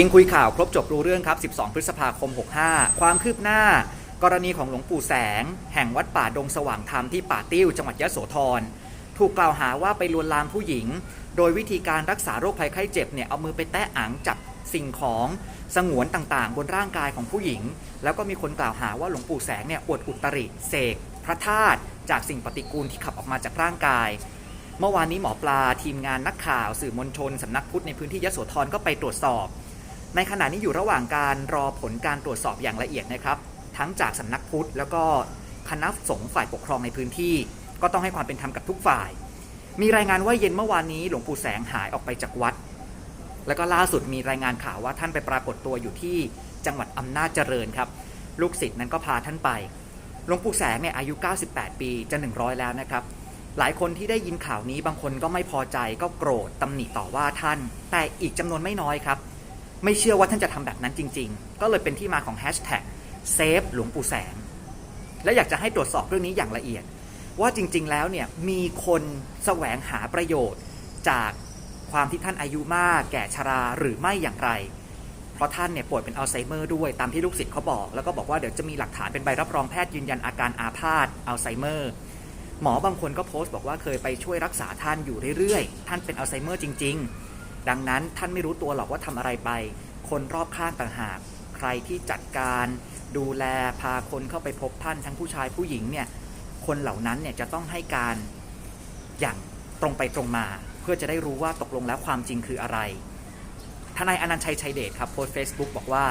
คิงคุยข่าวครบจบรู้เรื่องครับ 12 พฤษภาคม 65 ความคืบหน้า กรณีของหลวงปู่แสง แห่งวัดป่าดงสว่างธรรมที่ป่าติ้วจังหวัดยะโสธร ถูกกล่าวหาว่าไปลวนลามผู้หญิง โดยวิธีการรักษาโรคภัยไข้เจ็บเนี่ยเอามือไปแตะอังจับสิ่งของสงวนต่างๆ บนร่างกายของผู้หญิง แล้วก็มีคนกล่าวหาว่าหลวงปู่แสงเนี่ยอวดอุตริเสกพระธาตุจากสิ่งปฏิกูลที่ขับออกมาจากร่างกายเมื่อวานนี้หมอปลาทีมงานนักข่าวสื่อมวลชนสำนักพุทธในพื้นที่ยะโสธรก็ไปตรวจสอบ ในขณะนี้อยู่ระหว่างการรอผลการตรวจสอบอย่างละเอียดนะครับ ทั้งจากสำนักพุทธ แล้วก็คณะสงฆ์ฝ่ายปกครองในพื้นที่ ก็ต้องให้ความเป็นธรรมกับทุกฝ่าย มีรายงานว่าเย็นเมื่อวานนี้หลวงปู่แสงหายออกไปจากวัด แล้วก็ล่าสุดมีรายงานข่าวว่าท่านไปปรากฏตัวอยู่ที่จังหวัดอำนาจเจริญครับ ลูกศิษย์นั้นก็พาท่านไปหลวงปู่แสงเนี่ยอายุ 98 ปีจะ 100 แล้วนะครับหลายคนที่ได้ยินข่าวนี้บางคนก็ไม่พอใจก็โกรธตำหนิต่อว่าท่าน แต่อีกจำนวนไม่น้อยครับ ไม่เชื่อว่าท่านจะทำแบบนั้นจริง ๆ ก็เลยเป็นที่มาของแฮชแท็กเซฟหลวงปู่แสง และอยากจะให้ตรวจสอบเรื่องนี้อย่างละเอียด ว่าจริง ๆ แล้วเนี่ยมีคนแสวงหาประโยชน์จากความที่ท่านอายุมาก แก่ชราหรือไม่อย่างไร เพราะท่านเนี่ยป่วยเป็นอัลไซเมอร์ด้วยตามที่ลูกศิษย์เขาบอก แล้วก็บอกว่าเดี๋ยวจะมีหลักฐานเป็นใบรับรองแพทย์ยืนยันอาการอาพาธอัลไซเมอร์หมอบางคนก็โพสต์บอกว่าเคยไปช่วยรักษาท่านอยู่เรื่อยๆ ท่านเป็นอัลไซเมอร์จริง ๆ ดังนั้นท่านไม่รู้ตัวหรอกว่าทำอะไรไป คนรอบข้างต่างหาก ใครที่จัดการ ดูแลพาคนเข้าไปพบท่านทั้งผู้ชายผู้หญิงเนี่ยคนเหล่านั้นเนี่ยจะต้องให้การอย่างตรงไปตรงมา เพื่อจะได้รู้ว่าตกลงแล้วความจริงคืออะไรทนายอนันต์ชัยชัยเดชครับโพสต์เฟซบุ๊กบอกว่า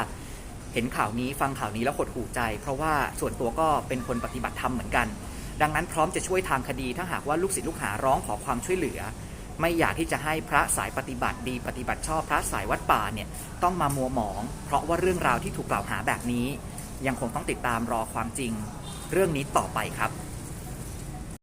เห็นข่าวนี้ฟังข่าวนี้แล้วหดหูใจ เพราะว่าส่วนตัวก็เป็นคนปฏิบัติธรรมเหมือนกัน ดังนั้นพร้อมจะช่วยทางคดีถ้าหากว่าลูกศิษย์ลูกหาร้องขอความช่วยเหลือ ไม่อยากที่จะให้พระสายปฏิบัติดีปฏิบัติชอบพระสายวัดป่าเนี่ยต้องมามัวหมอง เพราะว่าเรื่องราวที่ถูกกล่าวหาแบบนี้ ยังคงต้องติดตามรอความจริง เรื่องนี้ต่อไปครับ